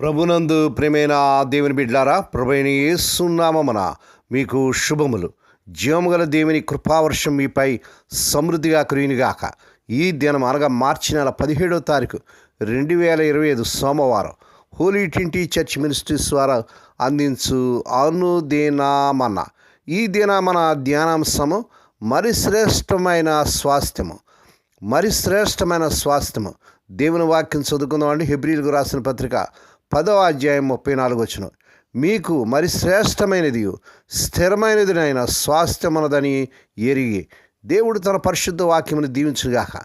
ప్రభునందు ప్రేమైన దేవుని బిడ్లారా ప్రభుని యేసునామమున మీకు శుభములు. జీవముగల దేవుని కృపావర్షం మీపై సమృద్ధిగా కురియునిగాక ఈ దినం అనగా మార్చి నెల పదిహేడో తారీఖు రెండు వేల ఇరవై ఐదు సోమవారం. హోలీ ట్వంటీ చర్చ్ మినిస్ట్రీస్ ద్వారా అందించు అనుదినామన్న ఈ దిన మన ధ్యానాంశము మరి శ్రేష్టమైన స్వాస్థ్యము. మరి శ్రేష్టమైన స్వాస్థ్యము. దేవుని వాక్యం చదువుకుందామండి. హెబ్రిల్కు రాసిన పత్రిక పదవ అధ్యాయం ముప్పై నాలుగు వచ్చిన మీకు మరి శ్రేష్టమైనది స్థిరమైనదినైన స్వాస్థ్యమునదని ఎరిగి దేవుడు తన పరిశుద్ధ వాక్యమును దీవించుగాక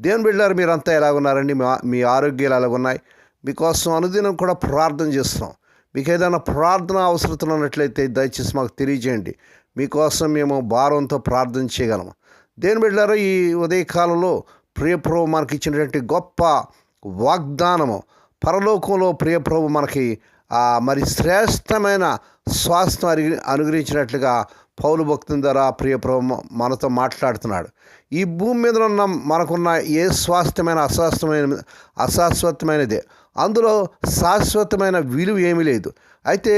దేవుని బిడ్డారు మీరంతా ఎలా ఉన్నారండి మీ మీ ఆరోగ్యాలు ఎలా ఉన్నాయి మీకోసం అనుదినం కూడా ప్రార్థన చేస్తున్నాం. మీకు ఏదైనా ప్రార్థన అవసరతలు ఉన్నట్లయితే దయచేసి మాకు తెలియజేయండి. మీకోసం మేము భారంతో ప్రార్థన చేయగలము దేని బిడ్డారు ఈ ఉదయకాలంలో ప్రియప్రభు మనకి ఇచ్చినటువంటి గొప్ప వాగ్దానము పరలోకంలో ప్రియప్రభు మనకి మరి శ్రేష్టమైన స్వాస్థ్యం అరిగి అనుగ్రహించినట్లుగా పౌలు భక్తుల ద్వారా ప్రియప్రభు మనతో మాట్లాడుతున్నాడు. ఈ భూమి మీద ఉన్న మనకున్న ఏ స్వాస్థ్యమైన అశాస్త్రమైన అశాశ్వతమైనదే అందులో శాశ్వతమైన విలువ ఏమీ లేదు. అయితే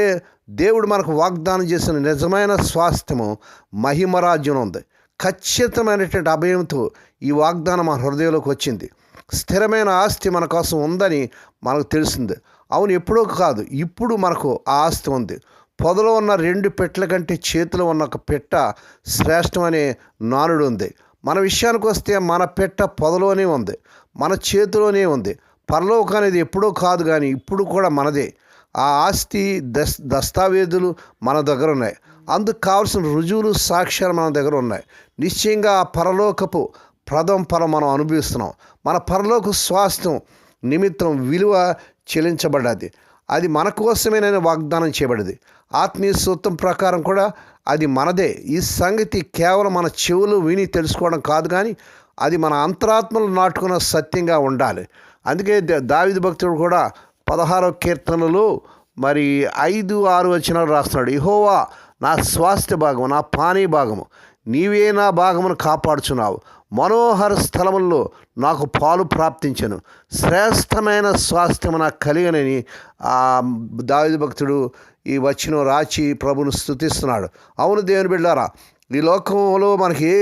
దేవుడు మనకు వాగ్దానం చేసిన నిజమైన స్వాస్థ్యము మహిమరాజ్యం ఉంది. ఖచ్చితమైనటువంటి అభయంతో ఈ వాగ్దానం మన హృదయంలోకి వచ్చింది. స్థిరమైన ఆస్తి మన కోసం ఉందని మనకు తెలిసింది. అవును ఎప్పుడో కాదు. ఇప్పుడు మనకు ఆ ఆస్తి ఉంది. పొదలో ఉన్న రెండు పెట్టల కంటే చేతిలో ఉన్న ఒక పెట్ట శ్రేష్టమనే నానుడు ఉంది. మన విషయానికి వస్తే మన పెట్ట పొదలోనే ఉంది. మన చేతిలోనే ఉంది. పరలోకం అనేది ఎప్పుడో కాదు కానీ ఇప్పుడు కూడా మనదే. ఆ ఆస్తి దస్ దస్తావేజులు మన దగ్గర ఉన్నాయి. అందుకు కావాల్సిన రుజువులు సాక్ష్యాలు మన దగ్గర ఉన్నాయి. నిశ్చయంగా ఆ పరలోకపు ప్రథమ ఫలం మనం అనుభవిస్తున్నాం. మన పరలోక స్వాస్థ్యం నిమిత్తం విలువ చెల్లించబడ్డది. అది మన కోసమేనని వాగ్దానం చేయబడింది ఆత్మీయ సూత్రం ప్రకారం కూడా అది మనదే. ఈ సంగతి కేవలం మన చెవులు విని తెలుసుకోవడం కాదు కానీ అది మన అంతరాత్మలు నాటుకున్న సత్యంగా ఉండాలి. అందుకే దావిద భక్తుడు కూడా పదహారో కీర్తనలు మరి ఐదు ఆరు వచ్చిన రాస్తున్నాడు. ఇహోవా నా స్వాస్థ్య భాగము నా పానీ భాగము నీవే నా భాగమును కాపాడుచున్నావు. మనోహర స్థలముల్లో నాకు పాలు ప్రాప్తించను. శ్రేష్టమైన స్వాస్థ్యము నాకు కలిగనని ఆ దావిద భక్తుడు ఈ వచ్చిన రాచి ప్రభును స్థుతిస్తున్నాడు అవును దేవుని బిడ్డారా ఈ లోకంలో మనకి ఏ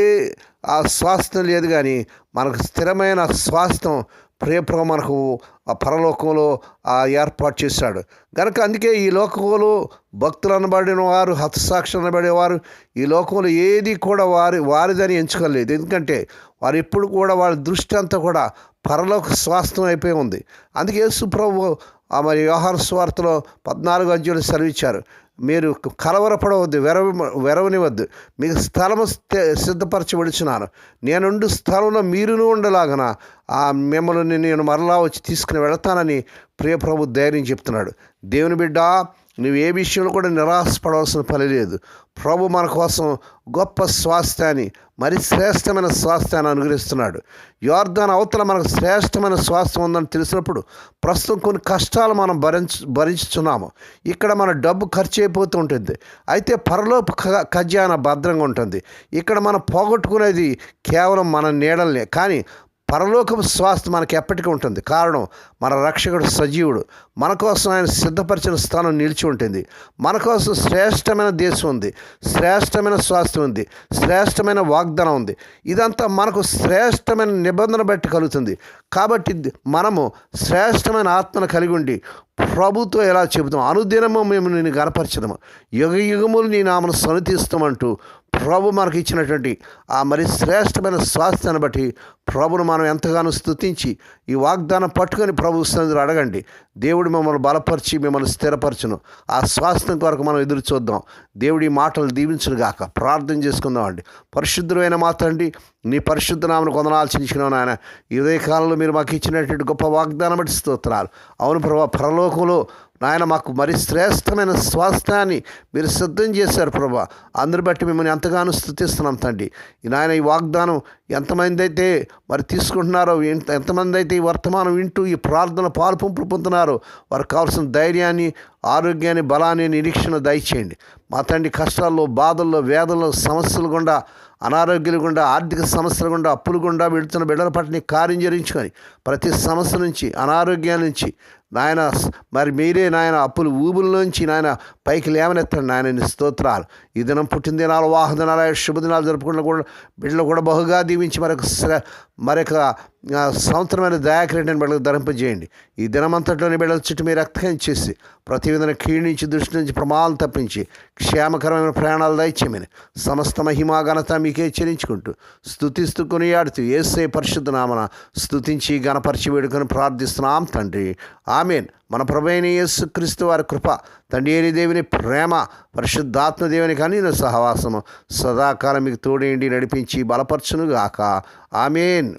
ఆ స్వాస్థ్యం లేదు కానీ మనకు స్థిరమైన స్వాస్థ్యం ప్రియప్రభు మనకు ఆ పరలోకంలో ఆ ఏర్పాటు చేశాడు. కనుక అందుకే ఈ లోకంలో భక్తులు అనబడిన వారు హతసాక్షి అనబడేవారు ఈ లోకంలో ఏది కూడా వారి వారిదని ఎంచుకోలేదు. ఎందుకంటే వారు ఎప్పుడు కూడా వాళ్ళ దృష్టి అంతా కూడా పరలోక స్వాస్థ్యం అయిపోయి ఉంది. అందుకే యేసు ప్రభు ఆ మరి వ్యవహార స్వార్థలో పద్నాలుగు అంచులు సెలవిచ్చారు. మీరు కలవరపడవద్దు వెరవ వెరవనివద్దు మీకు స్థలము సిద్ధపరచబడుచున్నాను. నేనుండు స్థలంలో మీరును ఉండలాగన? ఆ మిమ్మల్ని నేను మరలా వచ్చి తీసుకుని వెళతానని ప్రియప్రభు ధైర్యం చెప్తున్నాడు. దేవుని బిడ్డ నువ్వు ఏ విషయంలో కూడా నిరాశపడవలసిన పని లేదు. ప్రభు మన కోసం గొప్ప స్వాస్థ్యాన్ని మరి శ్రేష్టమైన స్వాస్థ్యాన్ని అనుగ్రహిస్తున్నాడు. యోర్ధాన్ అవతల మనకు శ్రేష్టమైన స్వాస్థ్యం ఉందని తెలిసినప్పుడు ప్రస్తుతం కొన్ని కష్టాలు మనం భరించ భరించుతున్నాము ఇక్కడ మన డబ్బు ఖర్చు అయిపోతూ ఉంటుంది. అయితే పరలోపు ఖజానా భద్రంగా ఉంటుంది. ఇక్కడ మనం పోగొట్టుకునేది కేవలం మన నీడల్నే. కానీ పరలోకపు స్వాస్థ మనకి ఎప్పటికీ ఉంటుంది. కారణం మన రక్షకుడు సజీవుడు. మన కోసం ఆయన సిద్ధపరిచిన స్థానం నిలిచి ఉంటుంది. మన కోసం శ్రేష్టమైన దేశం ఉంది. శ్రేష్టమైన స్వాస్థ్యం ఉంది. శ్రేష్టమైన వాగ్దానం ఉంది. ఇదంతా మనకు శ్రేష్టమైన నిబంధన బట్టి కలుగుతుంది. కాబట్టి మనము శ్రేష్టమైన ఆత్మను కలిగి ఉండి ప్రభుతో ఎలా చెబుతాం? అనుదినము మేము నేను గనపరచదము యుగ యుగములు నీ నామను సనుతీస్తామంటూ ప్రభు మనకి ఇచ్చినటువంటి ఆ మరి శ్రేష్టమైన స్వాస్థ్యాన్ని బట్టి ప్రభును మనం ఎంతగానో స్థుతించి ఈ వాగ్దానం పట్టుకొని ప్రభు సన్నిధిలో అడగండి. దేవుడు మిమ్మల్ని బలపరిచి మిమ్మల్ని స్థిరపరచును. ఆ స్వాస్థ్యం కొరకు మనం ఎదురు చూద్దాం. దేవుడి మాటలు దీవించును గాక. ప్రార్థన చేసుకుందామండి పరిశుద్ధమైన మాతండి నీ పరిశుద్ధ నామను కొందనాల్సించుకున్నాను ఆయన ఇదే కాలంలో మీరు మాకు ఇచ్చినటువంటి గొప్ప వాగ్దానం బట్టి స్తోత్రాలు. అవును ప్రభా పరలోకంలో నాయన మాకు మరి శ్రేష్టమైన స్వాస్థ్యాన్ని మీరు సిద్ధం చేశారు ప్రభా. అందరి బట్టి మిమ్మల్ని ఎంతగానో స్థుతిస్తున్నాం తండ్రి. ఈ నాయన ఈ వాగ్దానం ఎంతమంది అయితే మరి తీసుకుంటున్నారో ఎంత ఎంతమంది అయితే ఈ వర్తమానం వింటూ ఈ ప్రార్థన పాల్పంపులు పొందుతున్నారో వారికి కావాల్సిన ధైర్యాన్ని ఆరోగ్యాన్ని బలాన్ని నిరీక్షణ దయచేయండి. మా తండ్రి కష్టాల్లో బాధల్లో వేదల్లో సమస్యలు గుండా అనారోగ్యాలు గుండా ఆర్థిక సమస్యలు గుండా అప్పులు గుండా వెళుతున్న బిడ్డల పట్ల కార్యం జరించుకొని ప్రతి సమస్య నుంచి అనారోగ్యాల నుంచి నాయన మరి మీరే నాయన అప్పులు ఊబుల్లోంచి నాయన పైకి లేవనెత్తండి నాయన స్తోత్రాలు. ఈ దినం పుట్టినదినాలు దినాలు శుభదినాలు జరుపుకున్న కూడా బిడ్డలు కూడా బహుగా దీవించి మరొక శ్ర- మరొక సంవత్సరమైన దయాకరేటని బిడ్డలకు ధరింపజేయండి. ఈ దినమంతట్లోని బిడ్డల చుట్టూ మీరు రక్తం చేసి ప్రతి విధంగా కీడు నుంచి దృష్టి నుంచి ప్రమాదం తప్పించి క్షేమకరమైన ప్రయాణాలు దయచేయమని సమస్త మహిమా ఘనత మీకే చెల్లించుకుంటూ స్తుతిస్తూ కొనియాడుతూ ఏసే పరిశుద్ధ నామన స్థుతించి గణపరిచి వేడుకొని ప్రార్థిస్తున్నాం తండ్రి. ఆమెన్. మన ప్రభైన యేసు క్రీస్తు వారి కృప తండ్రి దేవుని ప్రేమ పరిశుద్ధాత్మ దేవుని ఘనిన సహవాసము. సదాకాలం మీకు తోడేండి నడిపించి బలపరచునుగాక. ఆమెన్.